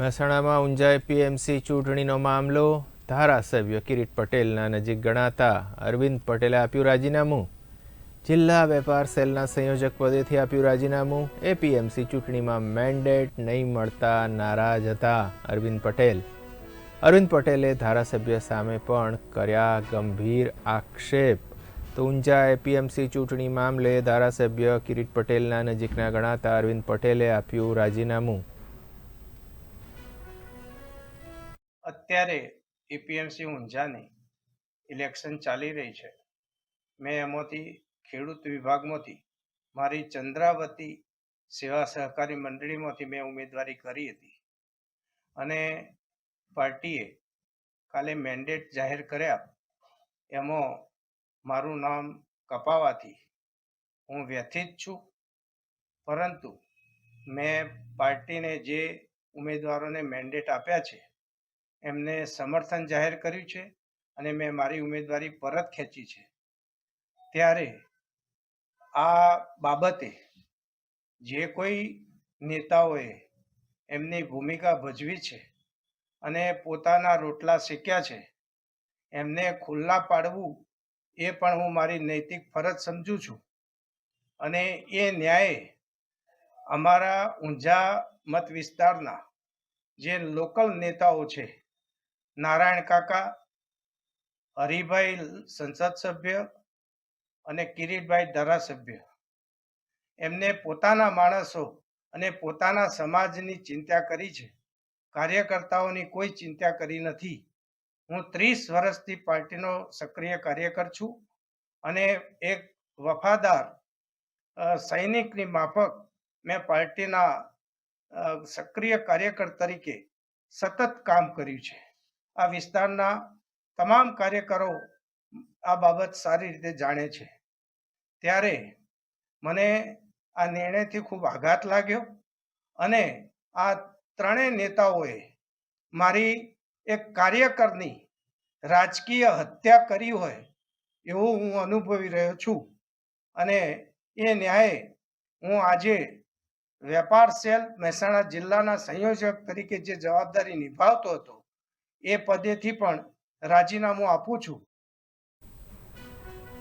મહેસાણામાં ઊંઝા એપીએમસી ચૂંટણીનો મામલો, ધારાસભ્ય કિરીટ પટેલના નજીક ગણાતા અરવિંદ પટેલે આપ્યું રાજીનામું. જિલ્લા વેપાર સેલના સંયોજક પદેથી આપ્યું રાજીનામું. એપીએમસી ચૂંટણીમાં મેન્ડેટ નહીં મળતા નારાજ હતા અરવિંદ પટેલ. અરવિંદ પટેલે ધારાસભ્ય સામે પણ કર્યા ગંભીર આક્ષેપ. તો ઊંઝા એપીએમસી ચૂંટણી મામલે ધારાસભ્ય કિરીટ પટેલના નજીકના ગણાતા અરવિંદ પટેલે આપ્યું રાજીનામું. અત્યારે એપીએમસી ઊંઝાની ઇલેક્શન ચાલી રહી છે. મેં એમાંથી ખેડૂત વિભાગમાંથી મારી ચંદ્રાવતી સેવા સહકારી મંડળીમાંથી મેં ઉમેદવારી કરી હતી. અને પાર્ટીએ કાલે મેન્ડેટ જાહેર કર્યા. એમાં મારું નામ કપાવાથી હું વ્યથિત છું. પરંતુ મેં પાર્ટીને જે ઉમેદવારોને મેન્ડેટ આપ્યા છે એમને સમર્થન જાહેર કર્યું છે અને મેં મારી ઉમેદવારી પરત ખેંચી છે. ત્યારે આ બાબતે જે કોઈ નેતાઓએ એમની ભૂમિકા ભજવી છે અને પોતાના રોટલા શેક્યા છે, એમને ખુલ્લા પાડવું એ પણ હું મારી નૈતિક ફરજ સમજું છું. અને એ ન્યાયે અમારા ઊંઝા મત વિસ્તારના જે લોકલ નેતાઓ છે નારાયણ કાકા, હરિભાઈ સંસદ સભ્ય અને કિરીટભાઈ ધારાસભ્ય. એમને પોતાના માણસો અને પોતાના સમાજની ચિંતા કરી છે. કાર્યકર્તાઓની કોઈ ચિંતા કરી નથી. હું ત્રીસ વર્ષથી પાર્ટીનો સક્રિય કાર્યકર છું અને એક વફાદાર સૈનિકની માફક મેં પાર્ટીના સક્રિય કાર્યકર તરીકે સતત કામ કર્યું છે. આ વિસ્તારના તમામ કાર્યકરો આ બાબત સારી રીતે જાણે છે. ત્યારે મને આ નિર્ણયથી ખૂબ આઘાત લાગ્યો અને આ ત્રણેય નેતાઓએ મારી એક કાર્યકરની રાજકીય હત્યા કરી હોય એવું હું અનુભવી રહ્યો છું અને એ ન્યાયે હું આજે વેપાર સેલ મહેસાણા જિલ્લાના સંયોજક તરીકે જે જવાબદારી નિભાવતો હતો એ પદેથી પણ રાજીનામું આપું છું.